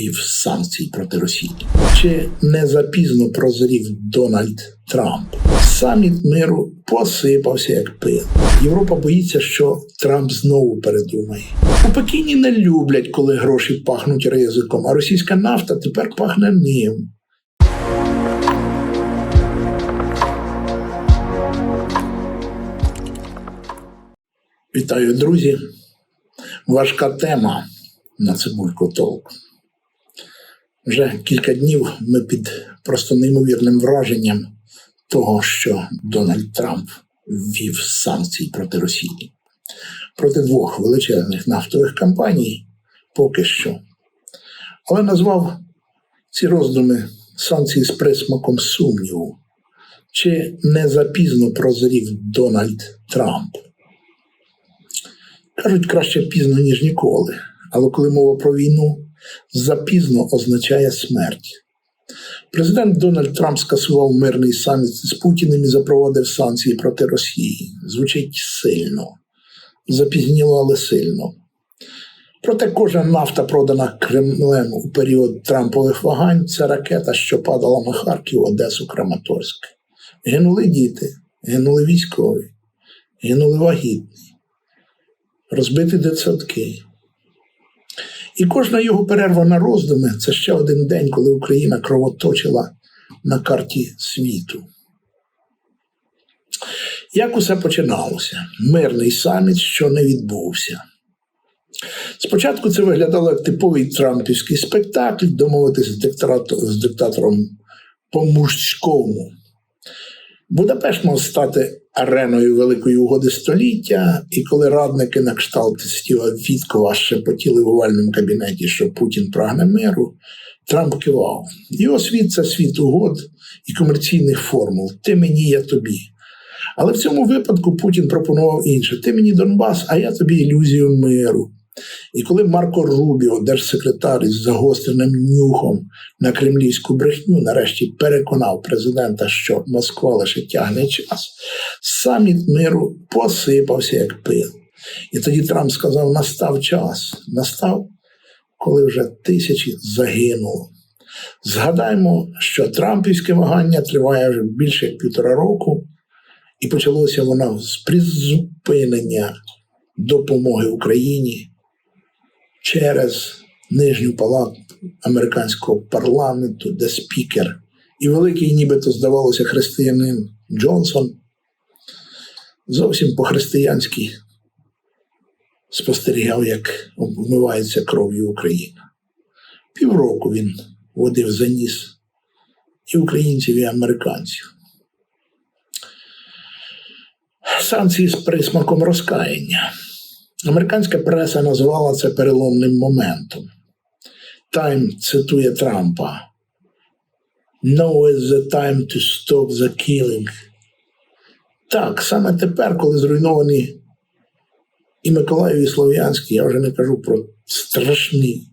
ввів санкцій проти Росії. Чи не запізно прозрів Дональд Трамп? Саміт миру посипався як пил. Європа боїться, що Трамп знову передумає. У Пекіні не люблять, коли гроші пахнуть ризиком, а російська нафта тепер пахне ним. Вітаю, друзі. Важка тема на цибульку толк. Вже кілька днів ми під просто неймовірним враженням того, що Дональд Трамп ввів санкції проти Росії, проти двох величезних нафтових компаній поки що. Але назвав ці роздуми санкції з присмаком сумніву. Чи не запізно прозрів Дональд Трамп? Кажуть, краще пізно, ніж ніколи. Але коли мова про війну, запізно означає смерть. Президент Дональд Трамп скасував мирний саміт з Путіним і запровадив санкції проти Росії. Звучить сильно, запізніло, але сильно. Проте кожна нафта, продана Кремлем у період Трампових вагань, це ракета, що падала на Харків, Одесу, Краматорськ. Гинули діти, гинули військові, гинули вагітні розбиті дитсадки. І кожна його перерва на роздуми це ще один день, коли Україна кровоточила на карті світу. Як усе починалося? Мирний саміт, що не відбувся. Спочатку це виглядало як типовий трампівський спектакль, домовитися з, диктатор, з диктатором по-мужському. Будапешт мав стати ареною великої угоди століття, і коли радники на кшталт Стіва Віткова шепотіли в овальному кабінеті, що Путін прагне миру, Трамп кивав. Його світ це світ угод і комерційних формул. Ти мені, я тобі. Але в цьому випадку Путін пропонував інше: ти мені Донбас, а я тобі ілюзію миру. І коли Марко Рубіо, держсекретар із загостреним нюхом на кремлівську брехню, нарешті переконав президента, що Москва лише тягне час, саміт миру посипався як пил. І тоді Трамп сказав: настав час, настав, коли вже тисячі загинуло. Згадаймо, що Трампівське вагання триває вже більше як півтора року, і почалося воно з призупинення допомоги Україні через нижню палату американського парламенту, де спікер, і великий, нібито здавалося, християнин Джонсон зовсім по-християнськи спостерігав, як вмивається кров'ю Україна. Півроку він водив за ніс і українців, і американців. Санкції з присмаком розкаяння. Американська преса назвала це переломним моментом. Тайм цитує Трампа. No is the time to stop the killing. Так, саме тепер, коли зруйновані і Миколаїв, і Слов'янський, я вже не кажу про страшні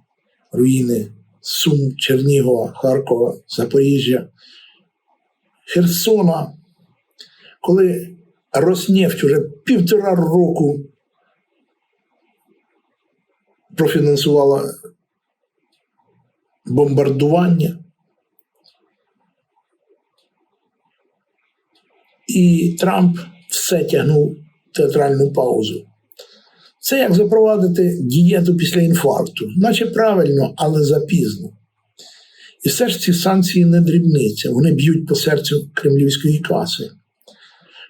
руїни Сум, Чернігова, Харкова, Запоріжжя, Херсона, коли Роснефть уже півтора року профінансувала бомбардування. І Трамп все тягнув театральну паузу. Це як запровадити дієту після інфаркту, наче правильно, але запізно. І все ж ці санкції не дрібниця, вони б'ють по серцю кремлівської каси.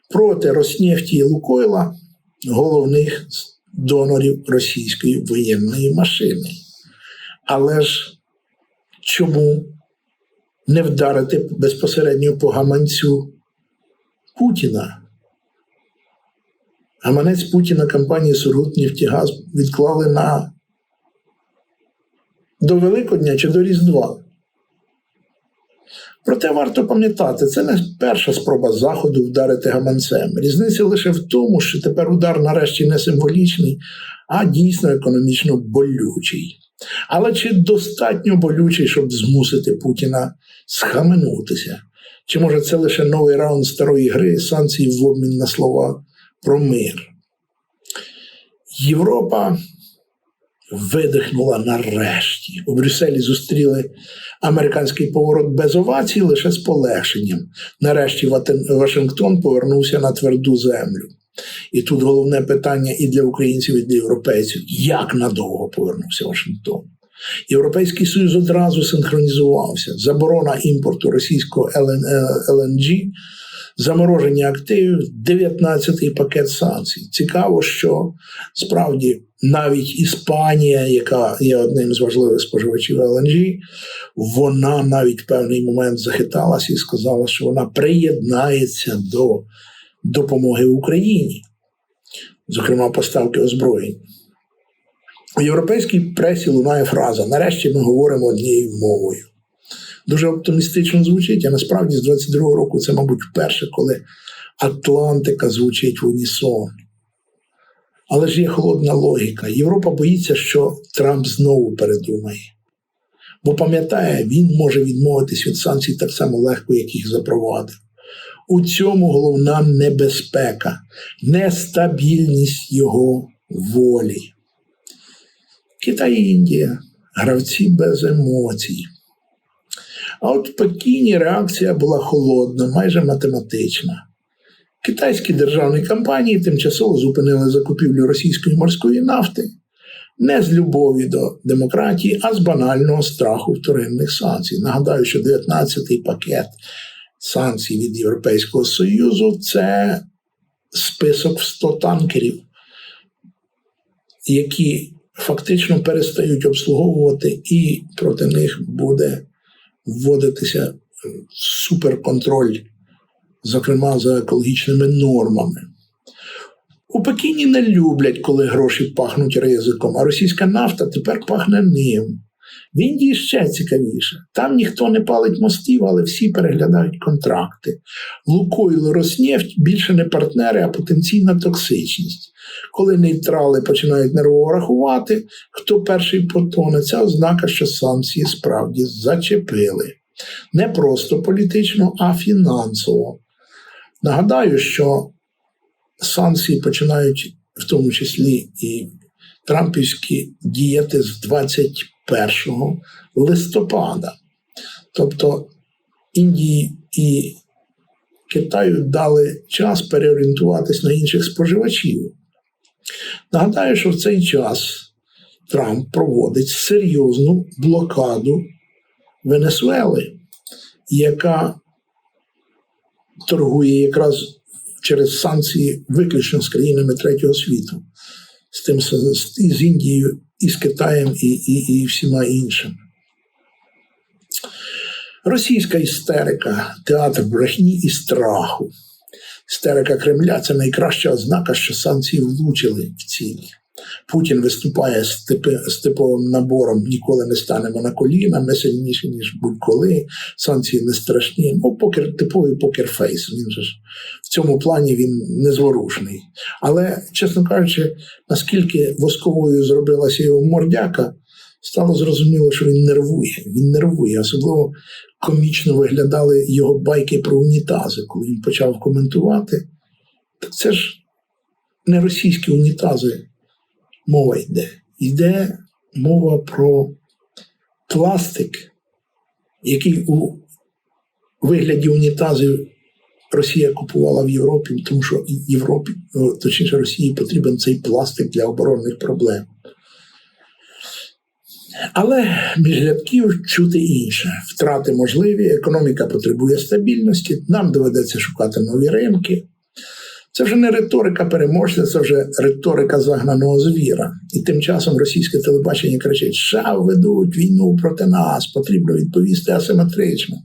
Проти Роснефті і Лукойла, головних донорів російської воєнної машини. Але ж чому не вдарити безпосередньо по гаманцю Путіна? Гаманець Путіна компанії Сургутнефтігаз відклали на до Великодня чи до Різдва. Проте варто пам'ятати, це не перша спроба Заходу вдарити гаманцем. Різниця лише в тому, що тепер удар нарешті не символічний, а дійсно економічно болючий. Але чи достатньо болючий, щоб змусити Путіна схаменутися? Чи може це лише новий раунд старої гри, санкцій в обмін на слова про мир? Європа видихнула нарешті. У Брюсселі зустріли американський поворот без овацій лише з полегшенням. Нарешті Вашингтон повернувся на тверду землю. І тут головне питання і для українців, і для європейців: як надовго повернувся Вашингтон? Європейський Союз одразу синхронізувався. Заборона імпорту російського ЛН- е, ЛНГ, замороження активів, 19-й пакет санкцій. Цікаво, що справді навіть Іспанія, яка є одним з важливих споживачів ЛНГ, вона навіть в певний момент захиталася і сказала, що вона приєднається до допомоги Україні, зокрема поставки озброєнь. У європейській пресі лунає фраза: нарешті ми говоримо однією мовою. Дуже оптимістично звучить, а насправді з 22-го року це, мабуть, вперше, коли Атлантика звучить в унісон. Але ж є холодна логіка. Європа боїться, що Трамп знову передумає. Бо пам'ятає, він може відмовитись від санкцій так само легко, як їх запровадив. У цьому головна небезпека, нестабільність його волі. Китай і Індія гравці без емоцій. А от в Пекіні реакція була холодна, майже математична. Китайські державні компанії тимчасово зупинили закупівлю російської морської нафти не з любові до демократії, а з банального страху вторинних санкцій. Нагадаю, що 19-й пакет санкцій від Європейського Союзу це список в 100 танкерів, які фактично перестають обслуговувати, і проти них буде вводитися суперконтроль, зокрема за екологічними нормами. У Пекіні не люблять, коли гроші пахнуть ризиком, а російська нафта тепер пахне ним. В Індії ще цікавіше. Там ніхто не палить мостів, але всі переглядають контракти. Лукойл Роснефть більше не партнери, а потенційна токсичність. Коли нейтрали починають нервово рахувати, хто перший потоне, це ознака, що санкції справді зачепили. Не просто політично, а фінансово. Нагадаю, що санкції починають в тому числі і Трампівські діяти з 21 листопада. Тобто Індії і Китаю дали час переорієнтуватись на інших споживачів. Нагадаю, що в цей час Трамп проводить серйозну блокаду Венесуели, яка торгує якраз через санкції виключно з країнами третього світу, з тим з Індією, і з Китаєм, і, і, і всіма іншими. Російська істерика, театр брехні і страху. Істерика Кремля це найкраща ознака, що санкції влучили в ціль. Путін виступає з, типи, з типовим набором ніколи не станемо на коліна, ми сильніші, ніж будь-коли, санкції не страшні. Ну, покер, типовий покерфейс. Він же ж в цьому плані він незворушний. Але, чесно кажучи, наскільки восковою зробилася його мордяка, стало зрозуміло, що він нервує. Він нервує. Особливо комічно виглядали його байки про унітази, коли він почав коментувати. Так це ж не російські унітази мова йде. Йде мова про пластик, який у вигляді унітазів Росія купувала в Європі, тому що Європі, точніше Росії потрібен цей пластик для оборонних проблем. Але між рядків чути інше. Втрати можливі, економіка потребує стабільності, нам доведеться шукати нові ринки. Це вже не риторика переможця, це вже риторика загнаного звіра. І тим часом російське телебачення кричить: США ведуть війну проти нас, потрібно відповісти асиметрично.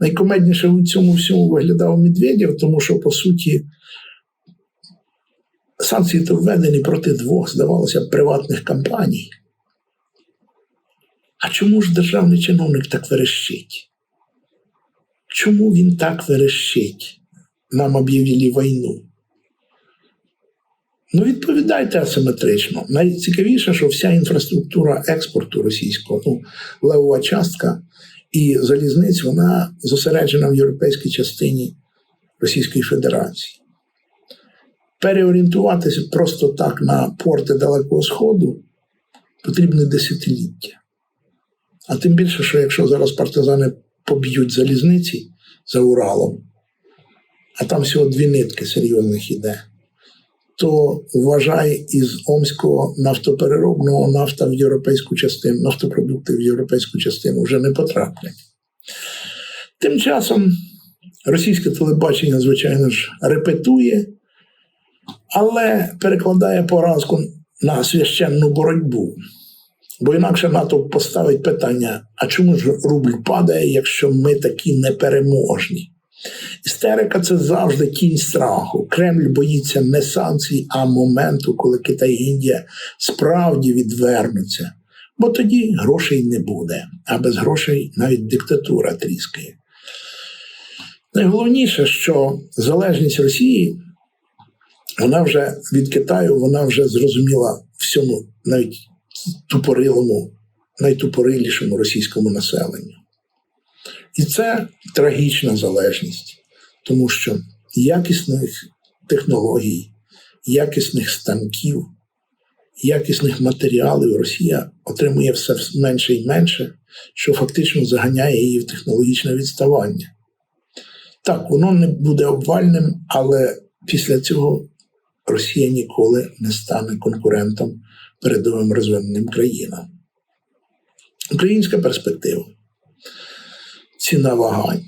Найкомедніше у цьому всьому виглядав Медведєв, тому що, по суті, санкції то введені проти двох, здавалося, приватних компаній. А чому ж державний чиновник так верещить? Чому він так верещить? Нам об'явили війну. Ну, відповідайте асиметрично. Найцікавіше, що вся інфраструктура експорту російського, ну, левова частка і залізниць, вона зосереджена в європейській частині Російської Федерації. Переорієнтуватися просто так на порти Далекого Сходу потрібне десятиліття. А тим більше, що якщо зараз партизани поб'ють залізниці за Уралом, а там всього дві нитки серйозних іде, то вважай із Омського нафтопереробного нафта в європейську частину, нафтопродукти в європейську частину вже не потраплять. Тим часом російське телебачення, звичайно ж, репетує, але перекладає поразку на священну боротьбу. Бо інакше НАТО поставить питання: а чому ж рубль падає, якщо ми такі непереможні? Істерика це завжди кінь страху. Кремль боїться не санкцій, а моменту, коли Китай і Індія справді відвернуться. Бо тоді грошей не буде, а без грошей навіть диктатура тріскає. Найголовніше, що залежність Росії, вона вже від Китаю, вона вже зрозуміла всьому, навіть тупорилому, найтупорилішому російському населенню. І це трагічна залежність, тому що якісних технологій, якісних станків, якісних матеріалів Росія отримує все менше і менше, що фактично заганяє її в технологічне відставання. Так, воно не буде обвальним, але після цього Росія ніколи не стане конкурентом передовим розвиненим країнам. Українська перспектива ціна вагань.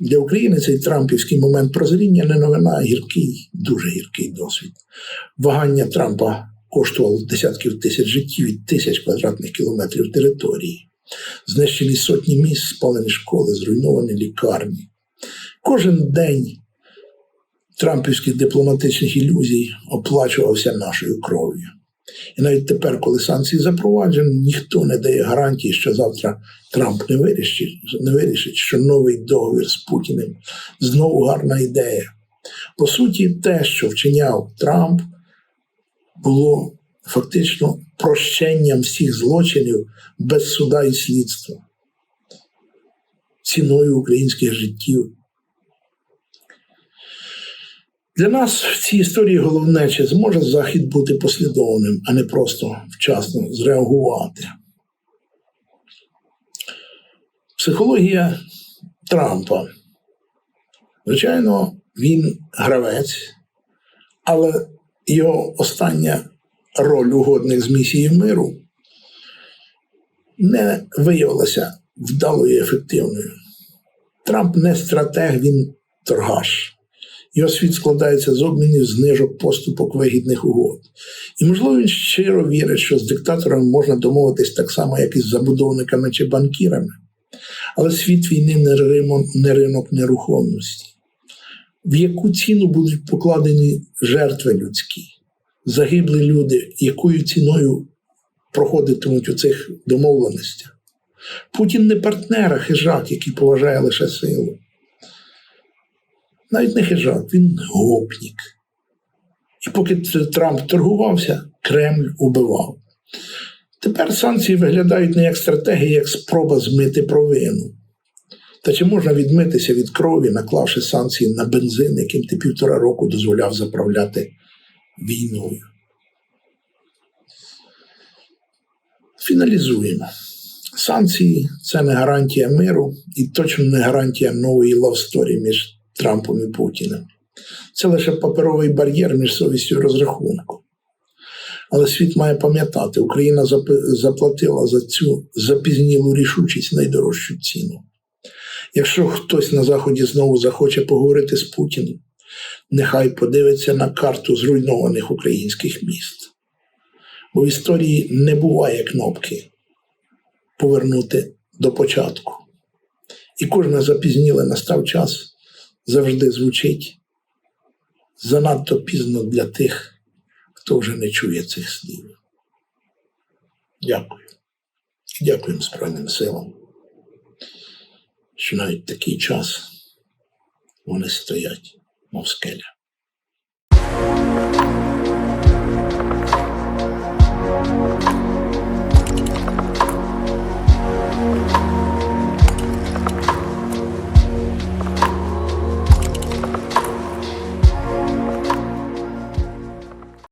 Для України цей Трампівський момент прозріння не новина, а гіркий, дуже гіркий досвід. Вагання Трампа коштувало десятків тисяч життів і тисяч квадратних кілометрів території. Знищені сотні міст, спалені школи, зруйновані лікарні. Кожен день трампівських дипломатичних ілюзій оплачувався нашою кров'ю. І навіть тепер, коли санкції запроваджені, ніхто не дає гарантії, що завтра Трамп не вирішить, не вирішить, що новий договір з Путіним знову гарна ідея. По суті, те, що вчиняв Трамп, було фактично прощенням всіх злочинів без суда і слідства, ціною українських життів. Для нас в цій історії головне, чи зможе Захід бути послідовним, а не просто вчасно зреагувати. Психологія Трампа. Звичайно, він гравець, але його остання роль угодних з місії миру не виявилася вдалою і ефективною. Трамп не стратег, він торгаш. Його світ складається з обмінів, знижок, поступок, вигідних угод. І, можливо, він щиро вірить, що з диктаторами можна домовитись так само, як і з забудовниками чи банкірами. Але світ війни не, ринок нерухомості. В яку ціну будуть покладені жертви людські, загиблі люди, якою ціною проходитимуть у цих домовленостях? Путін не партнер, а хижак, який поважає лише силу навіть не хижак, він гопнік. І поки Трамп торгувався, Кремль убивав. Тепер санкції виглядають не як стратегія, як спроба змити провину. Та чи можна відмитися від крові, наклавши санкції на бензин, яким ти півтора року дозволяв заправляти війною? Фіналізуємо. Санкції це не гарантія миру і точно не гарантія нової лавсторі між Трампом і Путіним. Це лише паперовий бар'єр між совістю і розрахунком. Але світ має пам'ятати, Україна заплатила за цю запізнілу рішучість найдорожчу ціну. Якщо хтось на Заході знову захоче поговорити з Путіним, нехай подивиться на карту зруйнованих українських міст. В історії не буває кнопки повернути до початку. І кожне запізніле настав час завжди звучить занадто пізно для тих, хто вже не чує цих слів. Дякую. Дякуємо Збройним силам, що навіть такий час вони стоять, мов скеля.